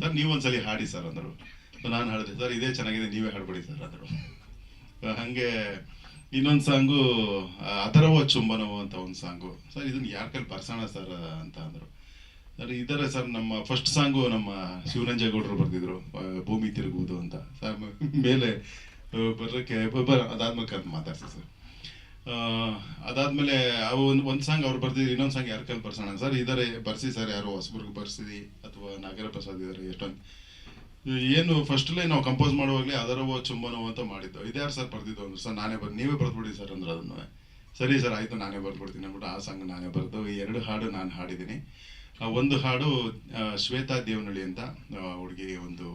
ಸರ್ ನೀವು ಒಂದ್ಸಲಿ ಹಾಡಿ ಸರ್ ಅಂದರು. ನಾನು ಹಾಡಿದೆ. ಸರ್ ಇದೇ ಚೆನ್ನಾಗಿದೆ, ನೀವೇ ಹಾಡ್ಬಿಡಿ ಸರ್ ಅಂದರು. ಹಾಗೆ ಇನ್ನೊಂದು ಸಾಂಗು ಅದರವ ಚುಂಬನವು ಅಂತ ಒಂದು ಸಾಂಗು. ಸರ್, ಇದನ್ನ ಯಾರ ಕೈಲಿ ಬರ್ಸೋಣ ಸರ್ ಅಂತ ಅಂದರು. ಸರ್, ಇದರ ಸರ್, ನಮ್ಮ ಫಸ್ಟ್ ಸಾಂಗು ನಮ್ಮ ಶಿವರಂಜೇಗೌಡರು ಬರೆದಿದ್ರು ಭೂಮಿ ತಿರುಗುವುದು ಅಂತ. ಸರ್, ಮೇಲೆ ಬರಕ್ಕೆ ಬರೋಕ್ಕೆ ಬರ, ಅದಾದ್ಮೇಲೆ ಕರೆದು ಮಾತಾಡ್ತೀವಿ ಸರ್. ಅದಾದ್ಮೇಲೆ ಅವು ಒಂದು ಒಂದು ಸಾಂಗ್ ಅವ್ರು ಬರ್ತಿದ್ರು ಇನ್ನೊಂದು ಸಾಂಗ್ ಯಾರ ಕೈಲಿ ಬರ್ಸೋಣ? ಸರ್, ಇದರ, ಬರ್ಸಿ ಸರ್, ಯಾರೋ ಹೊಸಬರ್ಗ್ ಬರ್ಸಿದಿ, ಅಥವಾ ನಾಗರ ಪ್ರಸಾದ್ ಇದ್ದಾರೆ ಎಷ್ಟೊಂದು ಏನು ಫಸ್ಟ್ ಲೈನ್ ನಾವು ಕಂಪೋಸ್ ಮಾಡುವಾಗಲೇ ಅದರವೋ ಚುಂಬನೋ ಅಂತ ಮಾಡಿದ್ದು. ಇದ್ಯಾರು ಸರ್ ಬರ್ದಿದ್ದು ಅಂದ್ರೆ ಸರ್ ನಾನೇ ಬರ್, ನೀವೇ ಬರ್ದ್ಬಿಡಿ ಸರ್ ಅಂದ್ರೆ ಅದನ್ನು. ಸರಿ ಸರ್ ಆಯಿತು, ನಾನೇ ಬರ್ದ್ಬಿಡ್ತೀನಿ ಅಂದ್ಬಿಟ್ಟು ಆ ಸಾಂಗ್ ನಾನೇ ಬರೆದು, ಈ ಎರಡು ಹಾಡು ನಾನು ಹಾಡಿದ್ದೀನಿ. ಒಂದು ಹಾಡು ಶ್ವೇತಾ ದೇವನಳ್ಳಿ ಅಂತ ಹುಡುಗಿ ಒಂದು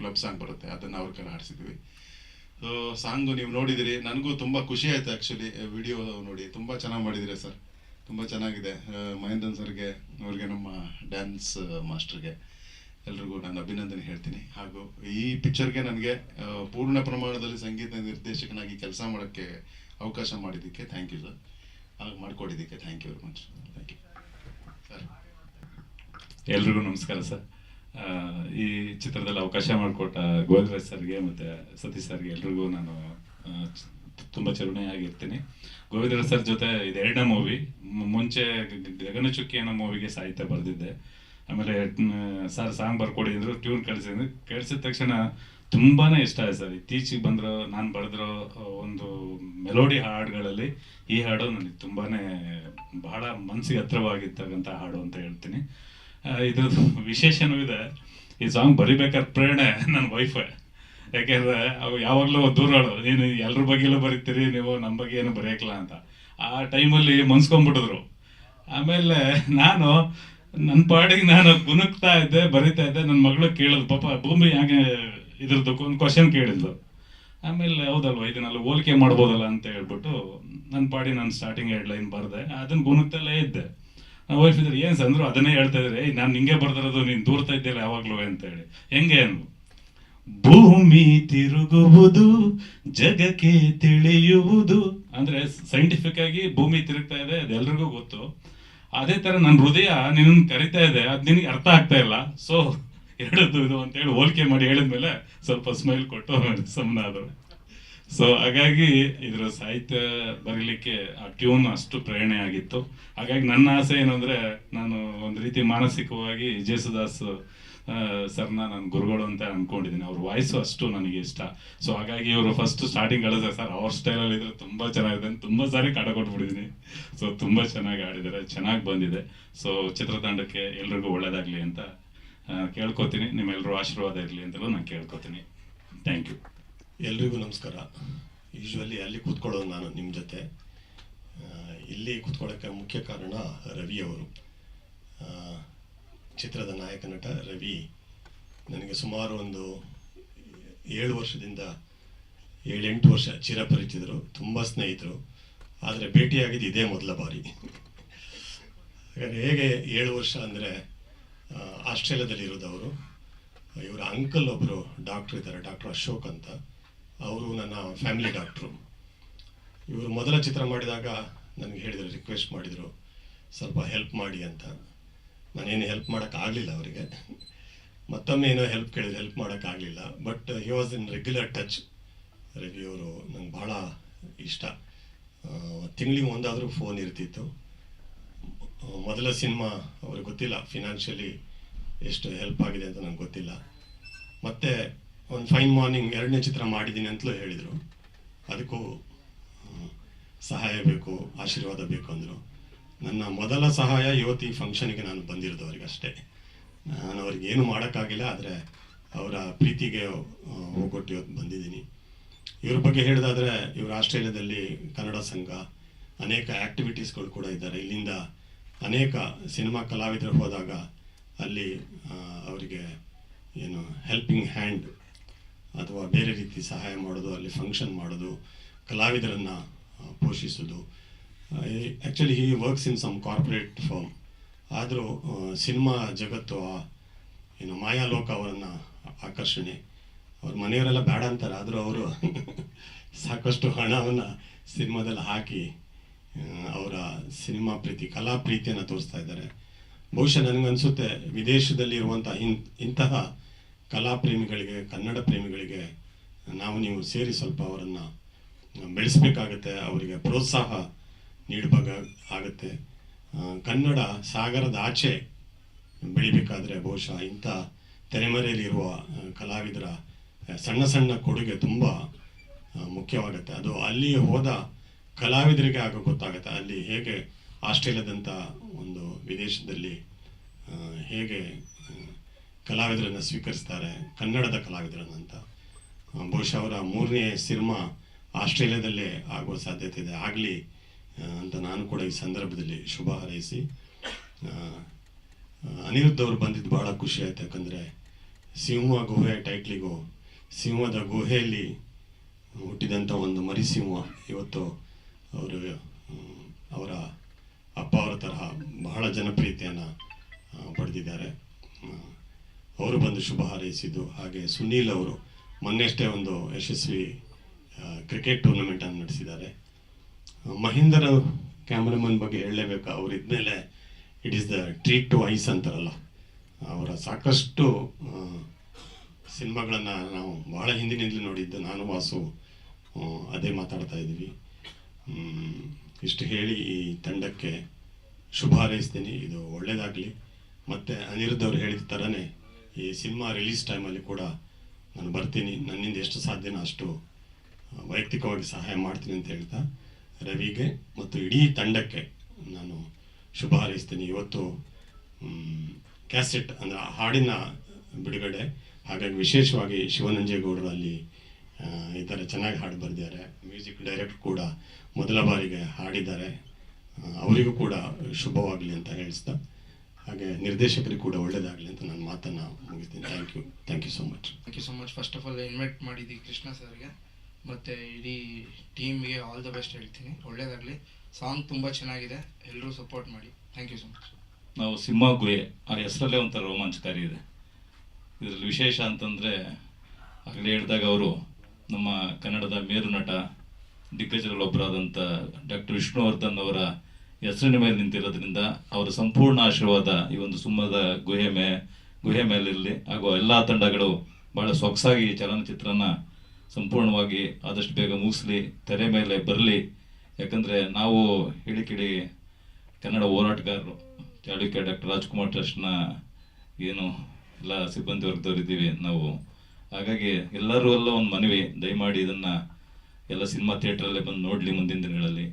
ಕ್ಲಬ್ ಸಾಂಗ್ ಬರುತ್ತೆ. ಅದನ್ನು ಅವ್ರ ಕಡೆ ಹಾಡಿಸಿದ್ವಿ. ಸೊ ಸಾಂಗು ನೀವು ನೋಡಿದಿರಿ. ನನಗೂ ತುಂಬ ಖುಷಿ ಆಯಿತು ಆ್ಯಕ್ಚುಲಿ ವಿಡಿಯೋ ನೋಡಿ. ತುಂಬ ಚೆನ್ನಾಗಿ ಮಾಡಿದಿರಿ ಸರ್ ತುಂಬ ಚೆನ್ನಾಗಿದೆ. ಮಹೇಂದ್ರನ್ ಸರ್ಗೆ, ಅವ್ರಿಗೆ ನಮ್ಮ ಡ್ಯಾನ್ಸ್ ಮಾಸ್ಟರ್ಗೆ ಎಲ್ರಿಗೂ ನಾನು ಅಭಿನಂದನೆ ಹೇಳ್ತೀನಿ. ಹಾಗೂ ಈ ಪಿಕ್ಚರ್ಗೆ ನನಗೆ ಪೂರ್ಣ ಪ್ರಮಾಣದಲ್ಲಿ ಸಂಗೀತ ನಿರ್ದೇಶಕನಾಗಿ ಕೆಲಸ ಮಾಡೋಕ್ಕೆ ಅವಕಾಶ ಮಾಡಿದ್ದಕ್ಕೆ ಥ್ಯಾಂಕ್ ಯು ಸರ್ ಹಾಗೆ ಮಾಡಿಕೊಟ್ಟಿದ್ದಕ್ಕೆ thank you very much thank you sir ಎಲ್ರಿಗೂ ನಮಸ್ಕಾರ ಸರ್ ಈ ಚಿತ್ರದಲ್ಲಿ ಅವಕಾಶ ಮಾಡಿಕೊಟ್ಟ ಗೋವಿಂದರಾಜ್ ಸರ್ಗೆ ಮತ್ತು ಸತೀಶ್ ಸರ್ಗೆ ಎಲ್ರಿಗೂ ನಾನು ತುಂಬ ಚರುಣೆಯಾಗಿರ್ತೀನಿ ಗೋವಿಂದರಾಜ್ ಸರ್ ಜೊತೆ ಇದೆರಡನೇ ಮೂವಿ ಮುಂಚೆ ಗಗನಚುಕ್ಕಿ ಅನ್ನೋ ಮೂವಿಗೆ ಸಾಹಿತ್ಯ ಬರೆದಿದ್ದೆ. ಆಮೇಲೆ ಸರ್ ಸಾಂಗ್ ಬರ್ಕೊಡಿ ಅಂದರು ಟ್ಯೂನ್ ಕಳಿಸಿದ್ರು ಕೇಳಿಸಿದ ತಕ್ಷಣ ತುಂಬಾ ಇಷ್ಟ ಆಯ್ತು ಸರ್. ಇತ್ತೀಚೆಗೆ ಬಂದಿರೋ, ನಾನು ಬರೆದಿರೋ ಒಂದು ಮೆಲೋಡಿ ಹಾಡುಗಳಲ್ಲಿ ಈ ಹಾಡು ನನಗೆ ತುಂಬಾ ಬಹಳ ಮನಸ್ಸಿಗೆ ಹತ್ರವಾಗಿರ್ತಕ್ಕಂಥ ಹಾಡು ಅಂತ ಹೇಳ್ತೀನಿ. ಇದ್ರದ್ದು ವಿಶೇಷನೂ ಇದೆ. ಈ ಸಾಂಗ್ ಬರಿಬೇಕಾದ ಪ್ರೇರಣೆ ನನ್ನ ವೈಫೇ ಯಾಕೆಂದ್ರೆ, ಅವು ಯಾವಾಗಲೂ ದೂರಗಳು ನೀನು ಎಲ್ರ ಬಗ್ಗೆಲೂ ಬರೀತೀರಿ, ನೀವು ನಮ್ಮ ಬಗ್ಗೆ ಏನು ಬರೆಯಕ್ಲ ಅಂತ. ಆ ಟೈಮಲ್ಲಿ ಮನ್ಸ್ಕೊಂಬಿಟ್ಟಿದ್ರು ಆಮೇಲೆ, ನಾನು ನನ್ನ ಪಾಡಿಗೆ ನಾನು ಗುಣಕ್ತಾ ಇದ್ದೆ, ಬರಿತಾ ಇದ್ದೆ ನನ್ನ ಮಗಳು ಕೇಳಿದ್ಲು, ಪಾಪ, ಭೂಮಿ ಯಾಕೆ ಇದ್ರದ್ದು ಒಂದು ಕ್ವಶನ್ ಕೇಳಿದ್ಲು. ಆಮೇಲೆ, ಹೌದಲ್ವ ಇದನ್ನೆಲ್ಲ ಹೋಲಿಕೆ ಮಾಡ್ಬೋದಲ್ಲ ಅಂತ ಹೇಳ್ಬಿಟ್ಟು ನನ್ನ ಪಾಡಿ ನಾನು ಸ್ಟಾರ್ಟಿಂಗ್ ಎರಡು ಲೈನ್ ಬರೆದೆ. ಅದನ್ನ ಗುಣಕ್ತಲ್ಲೇ ಇದ್ದೆ. ನಾವು ವೈಫ್ ಇದ್ರೆ, ಏನು ಅಂದ್ರು ಅದನ್ನೇ ಹೇಳ್ತಾ ಇದ್ರೆ ನಾನು ನಿಂಗೆ ಬರ್ದಿರೋದು, ನೀನು ದೂರ್ತಾ ಇದ್ದಿಲ್ಲ ಯಾವಾಗ್ಲೂ? ಅಂತ ಹೇಳಿ. ಹೆಂಗೆ ಅಂದ್ರು ಭೂಮಿ ತಿರುಗುವುದು, ಜಗಕ್ಕೆ ತಿಳಿಯುವುದು. ಅಂದ್ರೆ ಸೈಂಟಿಫಿಕ್ ಆಗಿ ಭೂಮಿ ತಿರುಗ್ತಾ ಇದೆ ಅದೆಲ್ರಿಗೂ ಗೊತ್ತು. ಅದೇ ತರ ನನ್ನ ಹೃದಯ ನಿನ್ನ ಕರಿತಾ ಇದೆ, ಅದು ನಿನಗೆ ಅರ್ಥ ಆಗ್ತಾ ಇಲ್ಲ. ಸೊ ಎರಡದ್ದು ಇದು ಅಂತ ಹೇಳಿ ಹೋಲಿಕೆ ಮಾಡಿ ಹೇಳಿದ್ಮೇಲೆ ಸ್ವಲ್ಪ ಸ್ಮೈಲ್ ಕೊಟ್ಟು ಸುಮ್ಮನಾದ್ರು ಸೊ ಹಾಗಾಗಿ ಇದ್ರ ಸಾಹಿತ್ಯ ಬರೀಲಿಕ್ಕೆ ಆ ಟ್ಯೂನ್ ಅಷ್ಟು ಪ್ರೇರಣೆ ಆಗಿತ್ತು. ಹಾಗಾಗಿ ನನ್ನ ಆಸೆ ಏನಂದ್ರೆ ನಾನು ಒಂದು ರೀತಿ ಮಾನಸಿಕವಾಗಿ ಜೇಸುದಾಸ್ ಸರ್ನ ನಾನು ಗುರುಗಳು ಅಂತ ಅನ್ಕೊಂಡಿದ್ದೀನಿ. ಅವ್ರ ವಾಯ್ಸು ಅಷ್ಟು ನನಗೆ ಇಷ್ಟ. ಸೊ ಹಾಗಾಗಿ ಇವರು ಫಸ್ಟ್ ಸ್ಟಾರ್ಟಿಂಗ್ ಹೇಳಿದ್ರೆ ಸರ್ ಅವ್ರ ಸ್ಟೈಲಲ್ಲಿ ಇದ್ರೆ ತುಂಬ ಚೆನ್ನಾಗಿದೆ ಅಂತ ತುಂಬ ಸಾರಿ ಕಾಟ ಕೊಟ್ಬಿಟ್ಟಿದ್ದೀನಿ ಸೊ ತುಂಬ ಚೆನ್ನಾಗಿ ಆಡಿದ್ದಾರೆ. ಚೆನ್ನಾಗಿ ಬಂದಿದೆ. ಸೊ ಚಿತ್ರತಂಡಕ್ಕೆ ಎಲ್ರಿಗೂ ಒಳ್ಳೇದಾಗಲಿ ಅಂತ ಕೇಳ್ಕೊತೀನಿ. ನಿಮ್ಮೆಲ್ಲರೂ ಆಶೀರ್ವಾದ ಇರಲಿ ಅಂತಲೂ ನಾನು ಕೇಳ್ಕೊತೀನಿ. ಥ್ಯಾಂಕ್ ಯು ಎಲ್ರಿಗೂ ನಮಸ್ಕಾರ. ಯೂಶ್ವಲಿ ಅಲ್ಲಿ ಕೂತ್ಕೊಳ್ಳೋದು ನಾನು ನಿಮ್ಮ ಜೊತೆ. ಇಲ್ಲಿ ಕೂತ್ಕೊಳ್ಳೋಕ್ಕೆ ಮುಖ್ಯ ಕಾರಣ ರವಿ ಅವರು. ಆ, ಚಿತ್ರದ ನಾಯಕ ನಟ ರವಿ ನನಗೆ ಸುಮಾರು ಒಂದು ಏಳು ವರ್ಷದಿಂದ ಏಳೆಂಟು ವರ್ಷ ಚಿರಪರಿಚಿತರು, ತುಂಬ ಸ್ನೇಹಿತರು. ಆದರೆ ಭೇಟಿಯಾಗಿದ್ದು ಇದೇ ಮೊದಲ ಬಾರಿ. ಹಾಗಾದ್ರೆ ಹೇಗೆ ಏಳು ವರ್ಷ ಅಂದರೆ ಆಸ್ಟ್ರೇಲಿಯಾದಲ್ಲಿ ಇರೋದವರು ಇವರ ಅಂಕಲ್ ಒಬ್ಬರು ಡಾಕ್ಟ್ರ್ ಇದ್ದಾರೆ ಡಾಕ್ಟರ್ ಅಶೋಕ್ ಅಂತ. ಅವರು ನನ್ನ ಫ್ಯಾಮಿಲಿ ಡಾಕ್ಟ್ರು ಇವರು ಮೊದಲ ಚಿತ್ರ ಮಾಡಿದಾಗ ನನಗೆ ಹೇಳಿದರು ರಿಕ್ವೆಸ್ಟ್ ಮಾಡಿದರು, ಸ್ವಲ್ಪ ಹೆಲ್ಪ್ ಮಾಡಿ ಅಂತ. ನಾನೇನು ಹೆಲ್ಪ್ ಮಾಡೋಕ್ಕಾಗಲಿಲ್ಲ ಅವರಿಗೆ. ಮತ್ತೊಮ್ಮೆ ಏನೋ ಹೆಲ್ಪ್ ಕೇಳಿದ್ರೆ ಹೆಲ್ಪ್ ಮಾಡೋಕ್ಕಾಗಲಿಲ್ಲ but he was in regular touch Ravi ಅವರು ನಂಗೆ ಭಾಳ ಇಷ್ಟ. ತಿಂಗಳಿಗೆ ಒಂದಾದರೂ ಫೋನ್ ಇರ್ತಿತ್ತು. ಮೊದಲ ಸಿನಿಮಾ ಅವ್ರಿಗೆ ಗೊತ್ತಿಲ್ಲ. ಫಿನಾನ್ಷಿಯಲಿ ಎಷ್ಟು ಹೆಲ್ಪ್ ಆಗಿದೆ ಅಂತ ನಂಗೆ ಗೊತ್ತಿಲ್ಲ. ಮತ್ತು ಒಂದು ಫೈನ್ ಮಾರ್ನಿಂಗ್ ಎರಡನೇ ಚಿತ್ರ ಮಾಡಿದ್ದೀನಿ ಅಂತಲೂ ಹೇಳಿದರು. ಅದಕ್ಕೂ ಸಹಾಯ ಬೇಕು, ಆಶೀರ್ವಾದ ಬೇಕು ಅಂದರು. ನನ್ನ ಮೊದಲ ಸಹಾಯ ಯುವತಿ ಫಂಕ್ಷನ್ಗೆ ನಾನು ಬಂದಿರೋದು ಅವ್ರಿಗೆ ಅಷ್ಟೇ ನಾನು ಅವ್ರಿಗೆ ಏನು ಮಾಡೋಕ್ಕಾಗಿಲ್ಲ, ಆದರೆ ಅವರ ಪ್ರೀತಿಗೆ ಹೋಗೊಟ್ಟು ಇವತ್ತು ಬಂದಿದ್ದೀನಿ. ಇವ್ರ ಬಗ್ಗೆ ಹೇಳಿದಾದರೆ, ಇವರು ಆಸ್ಟ್ರೇಲಿಯಾದಲ್ಲಿ ಕನ್ನಡ ಸಂಘ, ಅನೇಕ ಆ್ಯಕ್ಟಿವಿಟೀಸ್ಗಳು ಕೂಡ ಇದ್ದಾರೆ. ಇಲ್ಲಿಂದ ಅನೇಕ ಸಿನಿಮಾ ಕಲಾವಿದರು ಹೋದಾಗ ಅಲ್ಲಿ ಅವರಿಗೆ ಏನು ಹೆಲ್ಪಿಂಗ್ ಹ್ಯಾಂಡ್ ಅಥವಾ ಬೇರೆ ರೀತಿ ಸಹಾಯ ಮಾಡೋದು, ಅಲ್ಲಿ ಫಂಕ್ಷನ್ ಮಾಡೋದು, ಕಲಾವಿದರನ್ನು ಪೋಷಿಸೋದು actually he works in some corporate firm ಆದರೂ ಸಿನಿಮಾ ಜಗತ್ತು ಏನು ಮಾಯಾಲೋಕ ಅವರನ್ನು ಆಕರ್ಷಣೆ. ಅವ್ರ ಮನೆಯವರೆಲ್ಲ ಬೇಡ ಅಂತಾರೆ. ಆದರೂ ಅವರು ಸಾಕಷ್ಟು ಹಣವನ್ನು ಸಿನಿಮಾದಲ್ಲಿ ಹಾಕಿ ಅವರ ಸಿನಿಮಾ ಪ್ರೀತಿ, ಕಲಾ ಪ್ರೀತಿಯನ್ನು ತೋರಿಸ್ತಾ ಇದ್ದಾರೆ. ಬಹುಶಃ ನನಗನ್ಸುತ್ತೆ, ವಿದೇಶದಲ್ಲಿ ಇರುವಂಥ ಇನ್, ಇಂತಹ ಕಲಾ ಪ್ರೇಮಿಗಳಿಗೆ, ಕನ್ನಡ ಪ್ರೇಮಿಗಳಿಗೆ ನಾವು ನೀವು ಸೇರಿ ಸ್ವಲ್ಪ ಅವರನ್ನು ಬೆಳೆಸಬೇಕಾಗತ್ತೆ. ಅವರಿಗೆ ಪ್ರೋತ್ಸಾಹ ನೀಡಬೇಕಾಗ ಆಗುತ್ತೆ. ಕನ್ನಡ ಸಾಗರದ ಆಚೆ ಬೆಳಿಬೇಕಾದ್ರೆ ಬಹುಶಃ ಇಂಥ ತೆರೆಮರೆಯಲ್ಲಿರುವ ಕಲಾವಿದರ ಸಣ್ಣ ಸಣ್ಣ ಕೊಡುಗೆ ತುಂಬ ಮುಖ್ಯವಾಗುತ್ತೆ. ಅದು ಅಲ್ಲಿ ಹೋದ ಕಲಾವಿದರಿಗೆ ಆಗ ಗೊತ್ತಾಗುತ್ತೆ. ಅಲ್ಲಿ ಹೇಗೆ ಆಸ್ಟ್ರೇಲಿಯಾದಂಥ ಒಂದು ವಿದೇಶದಲ್ಲಿ ಹೇಗೆ ಕಲಾವಿದರನ್ನು ಸ್ವೀಕರಿಸ್ತಾರೆ, ಕನ್ನಡದ ಕಲಾವಿದರನ್ನು ಅಂತ. ಬಹುಶಃ ಅವರ ಮೂರನೇ ಸಿನಿಮಾ ಆಸ್ಟ್ರೇಲಿಯಾದಲ್ಲೇ ಆಗುವ ಸಾಧ್ಯತೆ ಇದೆ. ಆಗಲಿ ಅಂತ ನಾನು ಕೂಡ ಈ ಸಂದರ್ಭದಲ್ಲಿ ಶುಭ ಹಾರೈಸಿ ಆ, ಅವರು ಬಂದಿದ್ದು ಭಾಳ ಖುಷಿ ಆಯ್ತು. ಯಾಕಂದರೆ ಸಿಂಹ ಗುಹೆ ಟೈಟ್ಲಿಗೂ ಸಿಂಹದ ಗುಹೆಯಲ್ಲಿ ಹುಟ್ಟಿದಂಥ ಒಂದು ಮರಿ ಸಿಂಹ ಇವತ್ತು ಅವರು ಅವರ ಅಪ್ಪ ಅವರ ತರಹ ಬಹಳ ಜನಪ್ರಿಯತೆಯನ್ನು ಪಡೆದಿದ್ದಾರೆ. ಅವರು ಬಂದು ಶುಭ ಹಾರೈಸಿದ್ದು ಹಾಗೆ ಸುನೀಲ್ ಅವರು ಮೊನ್ನೆಷ್ಟೇ ಒಂದು ಯಶಸ್ವಿ ಕ್ರಿಕೆಟ್ ಟೂರ್ನಮೆಂಟನ್ನು ನಡೆಸಿದ್ದಾರೆ. ಮಹೇಂದರ್ ಕ್ಯಾಮ್ರಾಮನ್ ಬಗ್ಗೆ ಹೇಳಲೇಬೇಕು. ಅವ್ರು ಇದ್ಮೇಲೆ it is the treat to eyes ಅಂತಾರಲ್ಲ. ಅವರ ಸಾಕಷ್ಟು ಸಿನಿಮಾಗಳನ್ನು ನಾವು ಬಹಳ ಹಿಂದಿನಿಂದಲೂ ನೋಡಿದ್ದು. ನಾನು ವಾಸು ಅದೇ ಮಾತಾಡ್ತಾ ಇದ್ದೀವಿ. ಹ್ಮ್, ಇಷ್ಟು ಹೇಳಿ ಈ ತಂಡಕ್ಕೆ ಶುಭ ಹಾರೈಸ್ತೀನಿ. ಇದು ಒಳ್ಳೆಯದಾಗಲಿ ಮತ್ತು ಅನಿರುದ್ಧ ಅವರು ಹೇಳಿದ ಥರನೇ ಈ ಸಿನಿಮಾ ರಿಲೀಸ್ ಟೈಮಲ್ಲಿ ಕೂಡ ನಾನು ಬರ್ತೀನಿ. ನನ್ನಿಂದ ಎಷ್ಟು ಸಾಧ್ಯನೋ ಅಷ್ಟು ವೈಯಕ್ತಿಕವಾಗಿ ಸಹಾಯ ಮಾಡ್ತೀನಿ ಅಂತ ಹೇಳ್ತಾ. ರವಿಗೆ ಮತ್ತು ಇಡೀ ತಂಡಕ್ಕೆ ನಾನು ಶುಭ ಹಾರೈಸ್ತೀನಿ. ಇವತ್ತು ಕ್ಯಾಸೆಟ್ ಅಂದರೆ ಹಾಡಿನ ಬಿಡುಗಡೆ, ಹಾಗಾಗಿ ವಿಶೇಷವಾಗಿ ಶಿವನಂಜೇಗೌಡರು ಅಲ್ಲಿ ಈ ಥರ ಚೆನ್ನಾಗಿ ಹಾಡು ಬರೆದಿದ್ದಾರೆ. ಮ್ಯೂಸಿಕ್ ಡೈರೆಕ್ಟ್ ಕೂಡ ಮೊದಲ ಬಾರಿಗೆ ಹಾಡಿದ್ದಾರೆ. ಅವರಿಗೂ ಕೂಡ ಶುಭವಾಗಲಿ ಅಂತ ಹೇಳಿಸ್ತಾ ಹಾಗೆ ನಿರ್ದೇಶಕರಿಗೆ ಕೂಡ ಒಳ್ಳೆಯದಾಗಲಿ ಅಂತ ನಾನು ಮಾತನ್ನು ಮುಗಿಸ್ತೀನಿ. Thank you thank you so much thank you so much first of all invite ಮಾಡಿದ್ದೀವಿ ಕೃಷ್ಣ ಸರ್ಗೆ. ಮತ್ತು ಇಡೀ ಟೀಮ್ಗೆ ಆಲ್ ದ ಬೆಸ್ಟ್ ಹೇಳ್ತೀನಿ. ಒಳ್ಳೇದಾಗಲಿ. ಸಾಂಗ್ ತುಂಬ ಚೆನ್ನಾಗಿದೆ. ಎಲ್ಲರೂ ಸಪೋರ್ಟ್ ಮಾಡಿ. ಥ್ಯಾಂಕ್ ಯು ಸೊ ಮಚ್ ನಾವು ಸಿಂಹ ಗುಹೆ ಆ ಹೆಸರಲ್ಲೇ ಒಂಥರ ರೋಮಾಂಚಕಾರಿ ಇದೆ. ಇದರಲ್ಲಿ ವಿಶೇಷ ಅಂತಂದರೆ, ಆಗಲೇ ಹೇಳಿದಾಗ ಅವರು ನಮ್ಮ ಕನ್ನಡದ ಮೇರು ನಟ ದಿಗ್ಗಜರಲ್ಲೊಬ್ಬರಾದಂಥ ಡಾಕ್ಟರ್ ವಿಷ್ಣುವರ್ಧನ್ ಅವರ ಹೆಸರಿನ ಮೇಲೆ ನಿಂತಿರೋದ್ರಿಂದ ಅವರ ಸಂಪೂರ್ಣ ಆಶೀರ್ವಾದ ಈ ಒಂದು ಸುಮ್ಮದ ಗುಹೆ ಮೇ, ಗುಹೆ ಮೇಲಿರಲಿ. ಹಾಗೂ ಎಲ್ಲ ತಂಡಗಳು ಬಹಳ ಸೊಗಸಾಗಿ ಈ ಚಲನಚಿತ್ರನ ಸಂಪೂರ್ಣವಾಗಿ ಆದಷ್ಟು ಬೇಗ ಮುಗಿಸ್ಲಿ, ತೆರೆ ಮೇಲೆ ಬರಲಿ. ಯಾಕಂದರೆ ನಾವು ಹಿಡಿಕಿಡಿ ಕನ್ನಡ ಹೋರಾಟಗಾರರು ಚಾಲುಕ್ಯ ಡಾಕ್ಟರ್ ರಾಜ್ಕುಮಾರ್ ಟ್ರಸ್ಟ್ನ ಏನು ಎಲ್ಲ ಸಿಬ್ಬಂದಿ ವರ್ಗದವರಿದ್ದೀವಿ ನಾವು. ಹಾಗಾಗಿ ಎಲ್ಲರೂ ಎಲ್ಲ ಒಂದು ಮನವಿ, ದಯಮಾಡಿ ಇದನ್ನು ಎಲ್ಲ ಸಿನಿಮಾ ಥಿಯೇಟ್ರಲ್ಲೇ ಬಂದು ನೋಡಲಿ ಮುಂದಿನ ದಿನಗಳಲ್ಲಿ.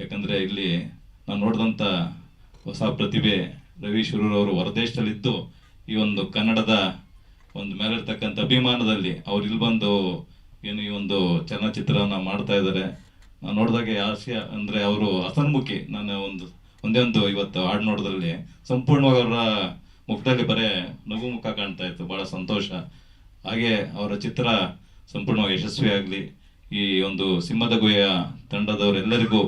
ಯಾಕಂದರೆ ಇಲ್ಲಿ ನಾವು ನೋಡಿದಂಥ ಹೊಸ ಪ್ರತಿಭೆ ರವಿ ಶುರೂರವರು ಹೊರದೇಶದಲ್ಲಿದ್ದು ಈ ಒಂದು ಕನ್ನಡದ ಒಂದು ಮೇಲಿರ್ತಕ್ಕಂಥ ಅಭಿಮಾನದಲ್ಲಿ ಅವ್ರು ಇಲ್ಲಿ ಬಂದು ಏನು ಈ ಒಂದು ಚಲನಚಿತ್ರನ ಮಾಡ್ತಾ ಇದ್ದಾರೆ. ನೋಡಿದಾಗ ಆಸೆ ಅಂದರೆ ಅವರು ಹಸನ್ಮುಖಿ ನಾನು ಒಂದು ಒಂದೇ ಒಂದು ಇವತ್ತು ಹಾಡು ನೋಡೋದ್ರಲ್ಲಿ ಸಂಪೂರ್ಣವಾಗಿ ಅವರ ಮುಖದಲ್ಲಿ ಬರೇ ನಗು ಮುಖ ಕಾಣ್ತಾ ಇತ್ತು. ಭಾಳ ಸಂತೋಷ. ಹಾಗೆ ಅವರ ಚಿತ್ರ ಸಂಪೂರ್ಣವಾಗಿ ಯಶಸ್ವಿಯಾಗಲಿ ಈ ಒಂದು ಸಿಂಹದ ಗುಹೆಯ ತಂಡದವರೆಲ್ಲರಿಗೂ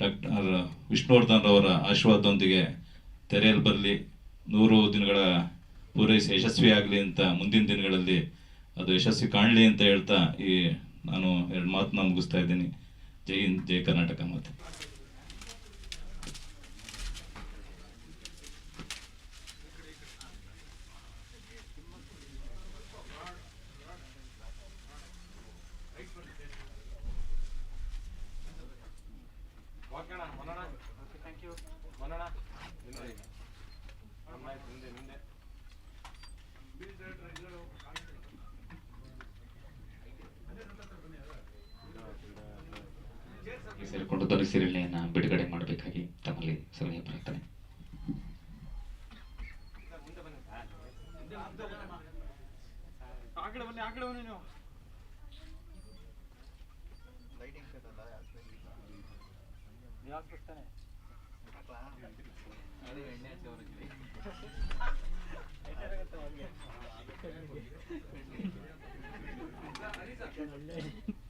ಡಾಕ್ಟರ್ ವಿಷ್ಣುವರ್ಧನ್ ಅವರ ಆಶೀರ್ವಾದದೊಂದಿಗೆ ತೆರೆಯಲ್ಲಿ ಬರಲಿ. ನೂರು ದಿನಗಳ ಪೂರೈಸಿ ಯಶಸ್ವಿ ಆಗಲಿ ಅಂತ ಮುಂದಿನ ದಿನಗಳಲ್ಲಿ ಅದು ಯಶಸ್ವಿ ಕಾಣಲಿ ಅಂತ ಹೇಳ್ತಾ ಈ ನಾನು ಎರಡು ಮಾತನ್ನ ಮುಗಿಸ್ತಾ ಇದ್ದೀನಿ. ಜೈ ಹಿಂದ್, ಜೈ ಕರ್ನಾಟಕ ಮಾತೆ. ಸೇರಿಕೊಂಡು ಧ್ವನಿ ಸೀರಿಯಲ್ನ ಬಿಡುಗಡೆ ಮಾಡಬೇಕಾಗಿ ತಮ್ಮಲ್ಲಿ ಸಲಹೆ ಪ್ರಾರ್ಥನೆ.